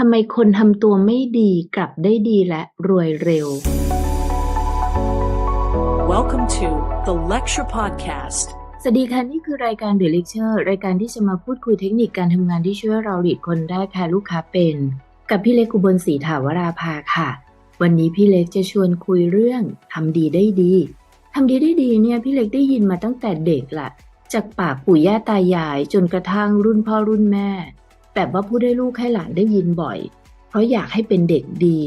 ทำไมคนทำตัวไม่ดีกลับได้ดีและรวยเร็ว Welcome to the Lecture Podcast. สวัสดีค่ะ นี่คือรายการ The Lecture รายการที่จะมาพูดคุยเทคนิคการทำงานที่ช่วยเราหลีดคนได้แพ้ลูกค้าเป็น กับพี่เล็กกุบลศรีถาวราภาค่ะ วันนี้พี่เล็กจะชวนคุยเรื่องทำดีได้ดีทำดีได้ดีเนี่ยพี่เล็กได้ยินมาตั้งแต่เด็กละจากปากปู่ย่าตายายจนกระทั่งรุ่นพ่อรุ่นแม่ แบบว่าพูดให้ลูกให้หลานได้ยินบ่อย เพราะอยากให้เป็นเด็กดี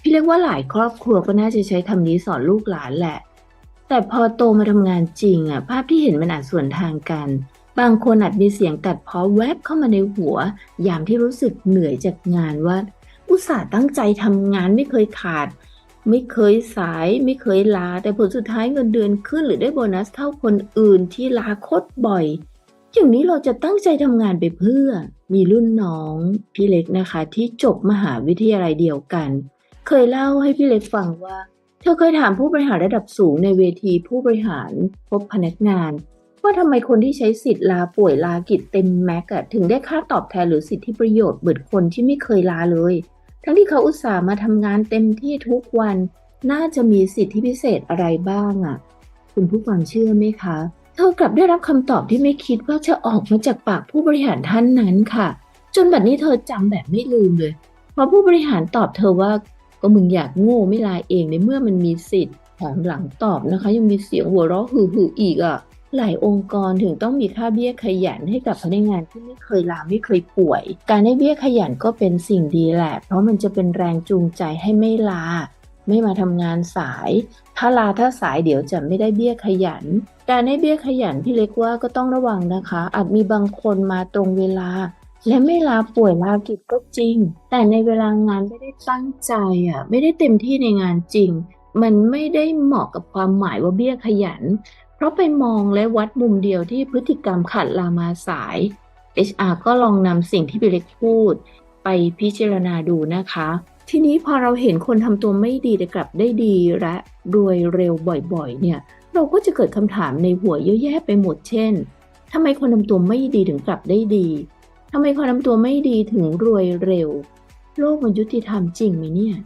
พี่เล็กว่าหลายครอบครัวก็น่าจะใช้คำนี้สอนลูกหลานแหละ แต่พอโตมาทำงานจริงอะ ภาพที่เห็นมันอาจส่วนทางกัน บางคนอาจมีเสียงตัดพ้อแวบเข้ามาในหัว ยามที่รู้สึกเหนื่อยจากงานว่า อุตส่าห์ตั้งใจทำงานไม่เคยขาด ไม่เคยสาย ไม่เคยลา แต่ผลสุดท้ายเงินเดือนขึ้นหรือได้โบนัสเท่าคนอื่นที่ลาโคตรบ่อย อย่างนี้เราจะตั้งใจทำงานไปเพื่อ มีรุ่นน้องพี่เล็กนะคะ ที่จบมหาวิทยาลัยเดียวกัน เคยเล่าให้พี่เล็กฟังว่า เธอเคยถามผู้บริหารระดับสูงในเวทีผู้บริหารพบพนักงาน ว่าทำไมคนที่ใช้สิทธิ์ลาป่วยลากิจเต็มแม็กอะถึงได้ค่าตอบแทนหรือสิทธิประโยชน์เหมือนคนที่ไม่เคยลาเลย ทั้งที่เขาอุตส่าห์มาทำงานเต็มที่ทุกวัน น่าจะมีสิทธิพิเศษอะไรบ้างอะคุณผู้ฟังเชื่อไหมคะ เธอกลับได้รับคำตอบที่ไม่คิดว่าจะออกมาจากปากผู้บริหารท่านนั้นค่ะ จนบัดนี้เธอจำแบบไม่ลืมเลย เพราะผู้บริหารตอบเธอว่าก็มึงอยากโง่ไม่ลาเองในเมื่อมันมีสิทธิ์แถมหลังตอบนะคะ ยังมีเสียงหัวเราะหือหืออีกอะ่ะหลายองค์กรถึงต้องมีค่าเบี้ยขยันให้กับพนักงานที่ไม่เคยลาไม่เคยป่วย การให้เบี้ยขยันก็เป็นสิ่งดีแหละ เพราะมันจะเป็นแรงจูงใจให้ไม่ลา ไม่มาทำงานสาย ถ้าลาถ้าสายเดี๋ยวจะไม่ได้เบี้ยขยันการให้เบี้ยขยันพี่เล็กว่าก็ต้องระวังนะคะ อาจมีบางคนมาตรงเวลา และไม่ลาป่วยลากิจก็จริง แต่ในเวลางานไม่ได้ตั้งใจอะไม่ได้เต็มที่ในงานจริง มันไม่ได้เหมาะกับความหมายว่าเบี้ยขยัน เพราะไปมองและวัดมุมเดียวที่พฤติกรรมขัดลามาสาย HR ก็ลองนำสิ่งที่พี่เล็กพูด ไปพิจารณาดูนะคะ ทีนี้พอเราเห็นคนทำตัวไม่ดีแต่กลับได้ดีและรวยเร็วบ่อยๆ เนี่ย เราก็จะเกิดคำถามในหัวเยอะแยะไปหมดเช่นทำไมคนทำตัวไม่ดีถึงกลับได้ดีทำไมคนทำตัวไม่ดีถึงรวยเร็ว โลกมันยุติธรรมจริงไหมเนี่ย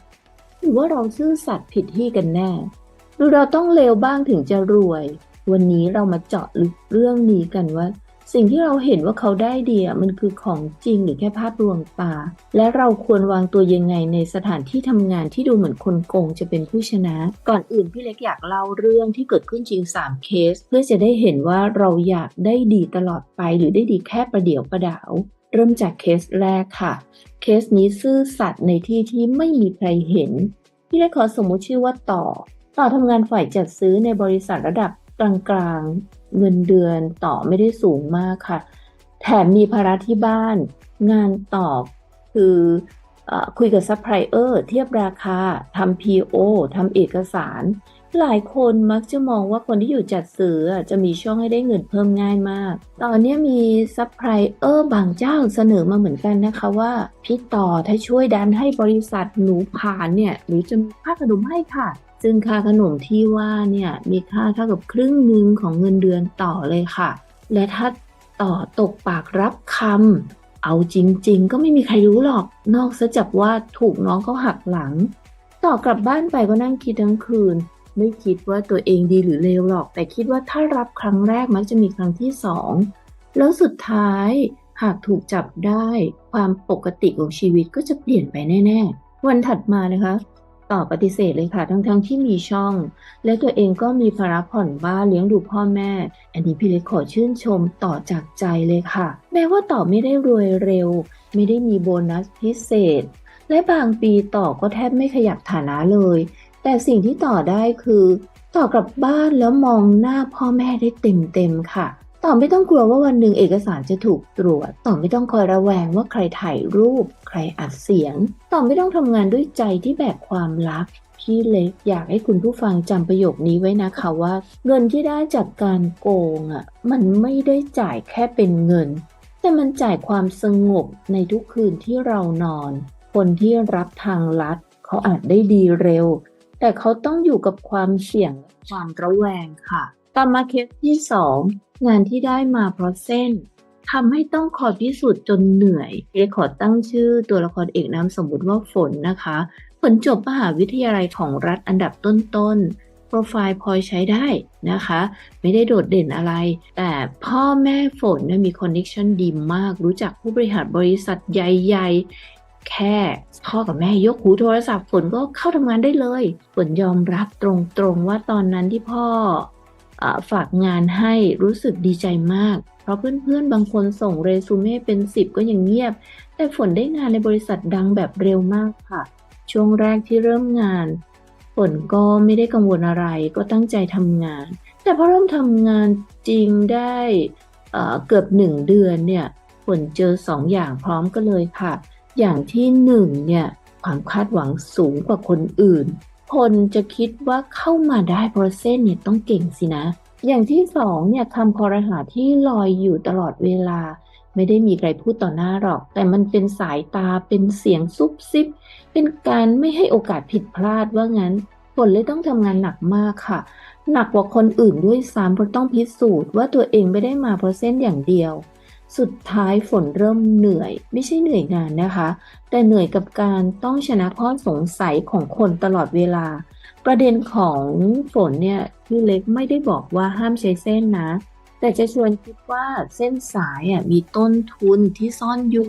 หรือว่าเราซื่อสัตย์ผิดที่กันแน่ หรือเราต้องเลวบ้างถึงจะรวย วันนี้เรามาเจาะลึกเรื่องนี้กันว่า สิ่งที่เราเห็นว่าเขาได้ดีอะมันคือของจริงหรือแค่ภาพลวงตา และเราควรวางตัวยังไงในสถานที่ทำงานที่ดูเหมือนคนโกงจะเป็นผู้ชนะ ก่อนอื่นพี่เล็กอยากเล่าเรื่องที่เกิดขึ้นจริง 3 เคส เพื่อจะได้เห็นว่าเราอยากได้ดีตลอดไป หรือได้ดีแค่ประเดี๋ยวประดาว เริ่มจากเคสแรกค่ะ เคสนี้ซื่อสัตย์ในที่ที่ไม่มีใครเห็น พี่เล็กขอสมมุติชื่อว่าต่อ ต่อทำงานฝ่ายจัดซื้อในบริษัทระดับกลางๆ เงินเดือนต่อไม่ได้สูงมากค่ะ แถมมีภาระที่บ้านงานต่อคืออคุยกับซัพพลายเออร์เทียบราคาทำ PO ทำเอกสาร หลายคนมักจะมองว่าคนที่อยู่จัดซื้อจะมีช่องให้ได้เงินเพิ่มง่ายมาก ตอนนี้มีซัพพลายเออร์บางเจ้าเสนอมาเหมือนกันนะคะว่าพี่ต่อถ้าช่วยดันให้บริษัทหนูผ่านเนี่ยหรือจะมีค่าขนมให้ค่ะ ซึ่งค่าขนมที่ว่าเนี่ยมีค่าเท่ากับครึ่งหนึ่งของเงินเดือนต่อเลยค่ะ และถ้าต่อตกปากรับคำเอาจริง ๆ ก็ไม่มีใครรู้หรอกนอกจากว่าถูกน้องเขาหักหลัง ต่อกลับบ้านไปก็นั่งคิดทั้งคืน ไม่คิดว่าตัวเองดีหรือเลวหรอก แต่คิดว่าถ้ารับครั้งแรกมักจะมีครั้งที่สองแล้วสุดท้ายหากถูกจับได้ ความปกติของชีวิตก็จะเปลี่ยนไปแน่ ๆ วันถัดมานะคะ ต่อปฏิเสธเลยค่ะทั้งๆที่มีช่อง และตัวเองก็มีภาระผ่อนบ้านเลี้ยงดูพ่อแม่ อันนี้พี่เล็กขอชื่นชมต่อจากใจเลยค่ะ แม้ว่าต่อไม่ได้รวยเร็ว ไม่ได้มีโบนัสพิเศษ และบางปีต่อก็แทบไม่ขยับฐานะเลย แต่สิ่งที่ต่อได้คือ ต่อกลับบ้านแล้วมองหน้าพ่อแม่ได้เต็มๆค่ะ ต่อไม่ต้องกลัวว่าวันหนึ่งเอกสารจะถูกตรวจ ต่อไม่ต้องคอยระแวงว่าใครถ่ายรูป ใครอัดเสียง ต่อไม่ต้องทำงานด้วยใจที่แบกความลับพี่เล็กอยากให้คุณผู้ฟังจำประโยคนี้ไว้นะคะว่า เงินที่ได้จากการโกงอะมันไม่ได้จ่ายแค่เป็นเงิน แต่มันจ่ายความสงบในทุกคืนที่เรานอน คนที่รับทางลัดเขาอาจได้ดีเร็ว แต่เขาต้องอยู่กับความเสี่ยงความระแวงค่ะ ต่อมาเคสที่ 2 งานที่ได้มาเพราะเส้นทำให้ต้องคอยพิสูจน์จนเหนื่อยเรียกขอตั้งชื่อตัวละครเอกนามสมมติว่าฝนนะคะฝนจบมหาวิทยาลัยของรัฐอันดับต้นๆ โปรไฟล์พอใช้ได้นะคะ ไม่ได้โดดเด่นอะไร แต่พ่อแม่ฝนเนี่ยมีคอนเนคชันดีมาก รู้จักผู้บริหารบริษัทใหญ่ๆแค่พ่อกับแม่ยกหูโทรศัพท์ฝนก็เข้าทำงานได้เลย ฝนยอมรับตรงๆว่าตอนนั้นที่พ่อ ฝากงานให้รู้สึกดีใจมาก เพราะเพื่อนๆ บางคนส่งเรซูเม่เป็น 10 ก็ยังเงียบ แต่ฝนได้งานในบริษัทดังแบบเร็วมากค่ะ ช่วงแรกที่เริ่มงาน ฝนก็ไม่ได้กังวลอะไรก็ตั้งใจทำงาน แต่พอเริ่มทำงานจริงได้เเกือบหนึ่งเดือนเนี่ยฝนเจอสองอย่างพร้อมกันเลยค่ะ อย่างที่หนึ่งเนี่ยความคาดหวังสูงกว่าคนอื่น คนจะคิดว่าเข้ามาได้เพราะเส้นเนี่ยต้องเก่งสินะ อย่างที่สองเนี่ยคำคอรหาที่ลอยอยู่ตลอดเวลา ไม่ได้มีใครพูดต่อหน้าหรอก แต่มันเป็นสายตาเป็นเสียงซุบซิบ เป็นการไม่ให้โอกาสผิดพลาดว่างั้นฝนเลยต้องทำงานหนักมากค่ะ หนักกว่าคนอื่นด้วยซ้ำเพราะต้องพิสูจน์ว่าตัวเองไม่ได้มาเพราะเส้นอย่างเดียว สุดท้ายฝนเริ่มเหนื่อย ไม่ใช่เหนื่อยงานนะคะ แต่เหนื่อยกับการต้องชนะข้อสงสัยของคนตลอดเวลา ประเด็นของฝนเนี่ยพี่เล็กไม่ได้บอกว่าห้ามใช้เส้นนะ แต่จะชวนคิดว่าเส้นสายอะมีต้นทุนที่ซ่อนอยู่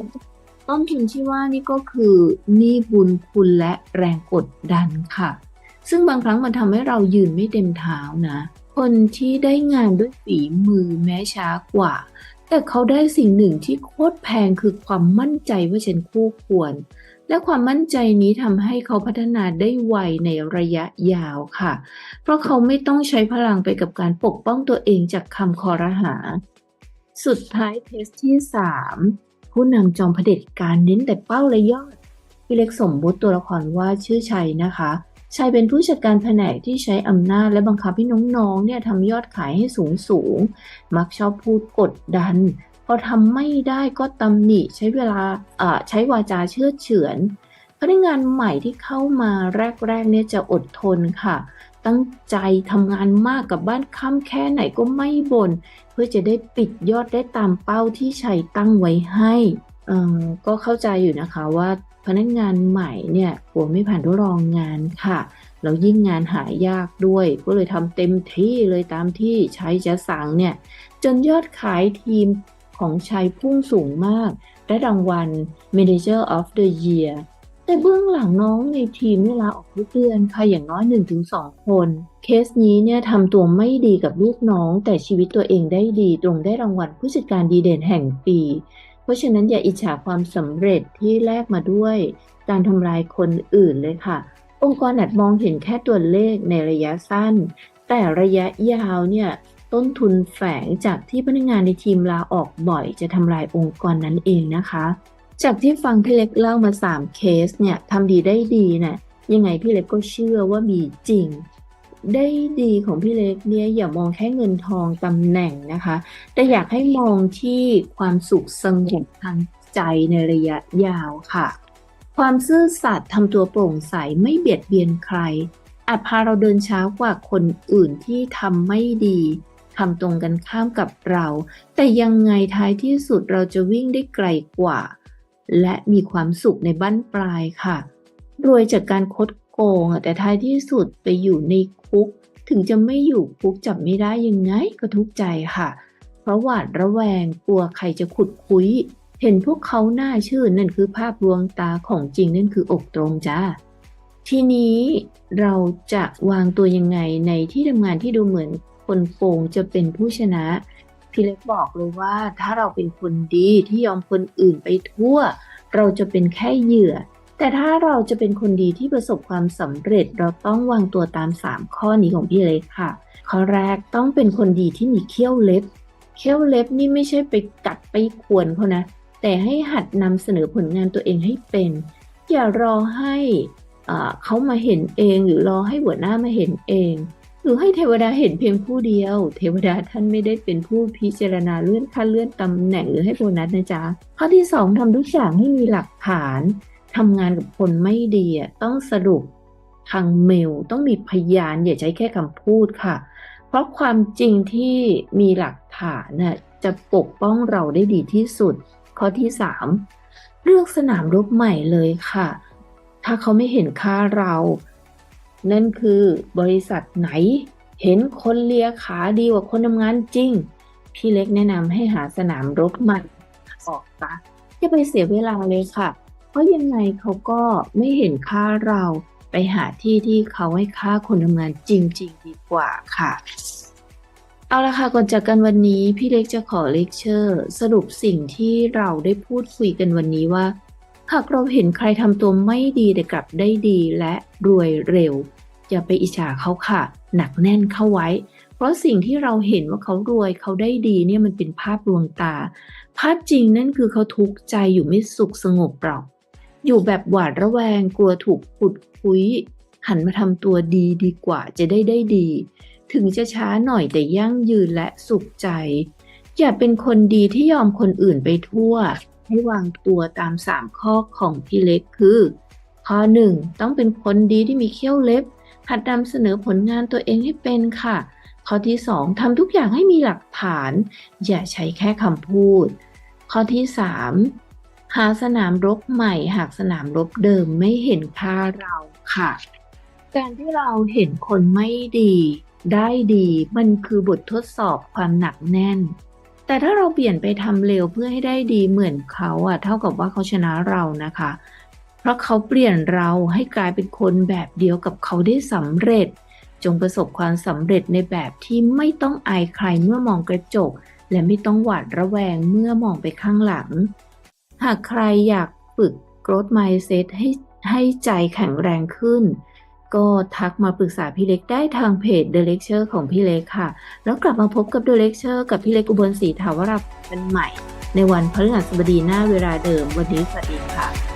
ต้นทุนที่ว่านี่ก็คือหนี้บุญคุณและแรงกดดันค่ะ ซึ่งบางครั้งมันทำให้เรายืนไม่เต็มเท้านะ คนที่ได้งานด้วยฝีมือแม้ช้ากว่า แต่เขาได้สิ่งหนึ่งที่โคตรแพงคือความมั่นใจว่าฉันคู่ควร และความมั่นใจนี้ทำให้เขาพัฒนาได้ไวในระยะยาวค่ะ เพราะเขาไม่ต้องใช้พลังไปกับการปกป้องตัวเองจากคำคอรหา สุดท้ายเทสที่ 3 ผู้นำจอมเผด็จการเน้นแต่เป้าและยอดพี่เล็กสมมุติตัวละครว่าชื่อชัยนะคะ ชัยเป็นผู้จัดการแผนกที่ใช้อำนาจและบังคับให้น้องๆเนี่ยทำยอดขายให้สูงสูง มักชอบพูดกดดัน พอทำไม่ได้ก็ตำหนิใช้เวลาใช้วาจาเชื่อเฉือนพนักงานใหม่ที่เข้ามาแรกๆเนี่ยจะอดทนค่ะ ตั้งใจทำงานมากกับบ้านค่ำแค่ไหนก็ไม่บน่นเพื่อจะได้ปิดยอดได้ตามเป้าที่ชัยตั้งไว้ให้ ก็เข้าใจอยู่นะคะว่าพนักงานใหม่เนี่ยหัวไม่ผ่านทดลองงานค่ะ แล้วยิ่งงานหายากด้วย ก็เลยทำเต็มที่เลยตามที่ชัยจะสั่งเนี่ย จนยอดขายทีมของชัยพุ่งสูงมาก ได้รางวัล Manager of the Year แต่เบื้องหลังน้องในทีมเวลาออกทุกเดือนค่ะอย่างน้อย 1-2 คน เคสนี้เนี่ยทำตัวไม่ดีกับลูกน้องแต่ชีวิตตัวเองได้ดี ตรงได้รางวัลผู้จัดการดีเด่นแห่งปี เพราะฉะนั้นอย่าอิจฉาความสำเร็จที่แลกมาด้วย การทำลายคนอื่นเลยค่ะ องค์กรอาจมองเห็นแค่ตัวเลขในระยะสั้น แต่ระยะยาวเนี่ยต้นทุนแฝงจากที่พนักงานในทีมลาออกบ่อยจะทำลายองค์กรนั้นเองนะคะ จากที่ฟังพี่เล็กเล่ามา 3 เคสเนี่ยทำดีได้ดีนะ่ะยังไงพี่เล็กก็เชื่อว่ามีจริง ได้ดีของพี่เล็กเนี่ยอย่ามองแค่เงินทองตำแหน่งนะคะ แต่อยากให้มองที่ความสุขสงบทางใจในระยะยาวค่ะ ความซื่อสัตย์ทำตัวโปร่งใสไม่เบียดเบียนใคร อาจพาเราเดินช้ากว่าคนอื่นที่ทำไม่ดีทำตรงกันข้ามกับเรา แต่ยังไงท้ายที่สุดเราจะวิ่งได้ไกลกว่า และมีความสุขในบั้นปลายค่ะ รวยจากการคด โกงแต่ท้ายที่สุดไปอยู่ในคุก ถึงจะไม่อยู่คุกจับไม่ได้ยังไงก็ทุกข์ใจค่ะ เพราะหวาดระแวงกลัวใครจะขุดคุย เห็นพวกเขาหน้าชื่นนั่นคือภาพลวงตาของจริงนั่นคืออกตรงจ้าทีนี้เราจะวางตัวยังไงในที่ทำงานที่ดูเหมือนคนโกงจะเป็นผู้ชนะ พี่เล็กบอกเลยว่าถ้าเราเป็นคนดีที่ยอมคนอื่นไปทั่ว เราจะเป็นแค่เหยื่อ แต่ถ้าเราจะเป็นคนดีที่ประสบความสำเร็จเราต้องวางตัวตาม 3 ข้อนี้ของพี่เล็กค่ะ ข้อแรกต้องเป็นคนดีที่มีเขี้ยวเล็บ เขี้ยวเล็บนี่ไม่ใช่ไปกัดไปขวนเขานะ แต่ให้หัดนำเสนอผลงานตัวเองให้เป็น อย่ารอให้เขามาเห็นเองหรือรอให้หัวหน้ามาเห็นเอง หรือให้เทวดาเห็นเพียงผู้เดียว เทวดาท่านไม่ได้เป็นผู้พิจารณาเลื่อนขั้นเลื่อนตำแหน่งหรือให้โบนัสนะจ๊ะข้อที่สองทำทุกอย่างให้มีหลักฐาน ทำงานกับคนไม่ดีต้องสรุปทางเมลต้องมีพยานอย่าใช้แค่คำพูดค่ะ เพราะความจริงที่มีหลักฐานน่ะจะปกป้องเราได้ดีที่สุด ข้อที่ 3 เลือกสนามรบใหม่เลยค่ะ ถ้าเขาไม่เห็นค่าเรา นั่นคือบริษัทไหน เห็นคนเลียขาดีกว่าคนทำงานจริง พี่เล็กแนะนำให้หาสนามรบใหม่ออกปะอย่าไปเสียเวลาเลยค่ะ เพราะยังไงเขาก็ไม่เห็นค่าเราไปหาที่ที่เขาให้ค่าคนทำงานจริง ๆ ดีกว่าค่ะ เอาละค่ะก่อนจากกันวันนี้พี่เล็กจะขอเลคเชอร์สรุปสิ่งที่เราได้พูดคุยกันวันนี้ว่าหากเราเห็นใครทำตัวไม่ดีแต่กลับได้ดีและรวยเร็ว อย่าไปอิจฉาเขาค่ะ หนักแน่นเข้าไว้ เพราะสิ่งที่เราเห็นว่าเขารวยเขาได้ดีเนี่ยมันเป็นภาพลวงตา ภาพจริงนั่นคือเขาทุกข์ใจอยู่ไม่สุขสงบหรอก อยู่แบบหวาดระแวงกลัวถูกขุดคุย หันมาทำตัวดีดีกว่าจะได้ได้ดี ถึงจะช้าหน่อยแต่ยั่งยืนและสุขใจ อย่าเป็นคนดีที่ยอมคนอื่นไปทั่ว ให้วางตัวตาม3ข้อของพี่เล็กคือ ข้อ1ต้องเป็นคนดีที่มีเขี้ยวเล็บหัดนำเสนอผลงานตัวเองให้เป็นค่ะ ข้อที่ 2ทำทุกอย่างให้มีหลักฐาน อย่าใช้แค่คำพูด ข้อที่ 3 หาสนามรบใหม่ หากสนามรบเดิมไม่เห็นค่าเราค่ะ การที่เราเห็นคนไม่ดี ได้ดีมันคือบททดสอบความหนักแน่น แต่ถ้าเราเปลี่ยนไปทำเร็วเพื่อให้ได้ดีเหมือนเขาอะเท่ากับว่าเขาชนะเรานะคะ เพราะเขาเปลี่ยนเราให้กลายเป็นคนแบบเดียวกับเขาได้สำเร็จ จงประสบความสำเร็จในแบบที่ไม่ต้องอายใครเมื่อมองกระจก และไม่ต้องหวาดระแวงเมื่อมองไปข้างหลัง หากใครอยากฝึก growth mindset ให้ให้ใจแข็งแรงขึ้น ก็ทักมาปรึกษาพี่เล็กได้ทางเพจ The Lecture ของพี่เล็กค่ะ แล้วกลับมาพบกับ The Lecture กับพี่เล็กอุบลศรีถาวรากันใหม่ ในวันพฤหัสบดีหน้าเวลาเดิมวันนี้สวัสดีค่ะ